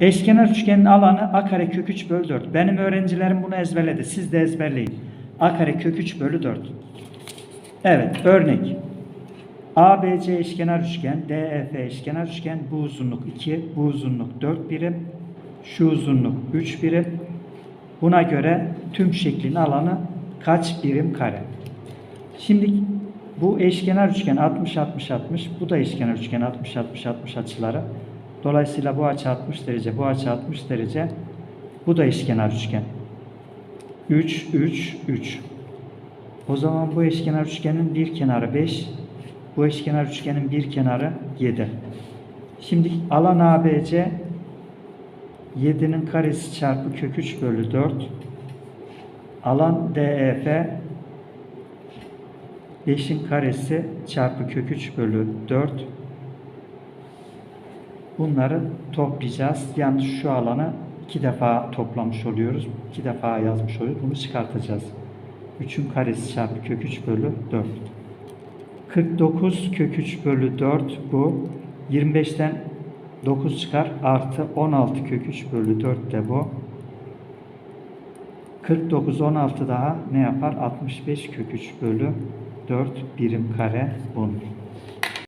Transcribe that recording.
Eşkenar üçgenin alanı a kare kök 3 bölü 4. Benim öğrencilerim bunu ezberledi. Siz de ezberleyin. a kare kök 3 bölü 4. Evet örnek. ABC eşkenar üçgen, DEF eşkenar üçgen, bu uzunluk 2, bu uzunluk 4 birim, şu uzunluk 3 birim. Buna göre tüm şeklin alanı kaç birim kare? Şimdi bu eşkenar üçgen 60 60 60, bu da eşkenar üçgen 60 60 60 açıları. Dolayısıyla bu açı 60 derece, bu açı 60 derece. Bu da eşkenar üçgen. 3 3 3. O zaman bu eşkenar üçgenin bir kenarı 5, bu eşkenar üçgenin bir kenarı 7. Şimdi alan ABC 7'nin karesi çarpı kök 3 bölü 4. Alan DEF 5'in karesi çarpı kök 3 bölü 4. Bunları toplayacağız. Yani şu alanı iki defa toplamış oluyoruz. iki defa yazmış oluyoruz. Bunu çıkartacağız. 3'ün karesi çarpı kök 3 bölü 4. 49 kök 3 bölü 4 bu. 25'ten 9 çıkar. Artı 16 kök 3 bölü 4 de bu. 49 16 daha ne yapar? 65 kök 3 bölü 4 birim kare bulunur.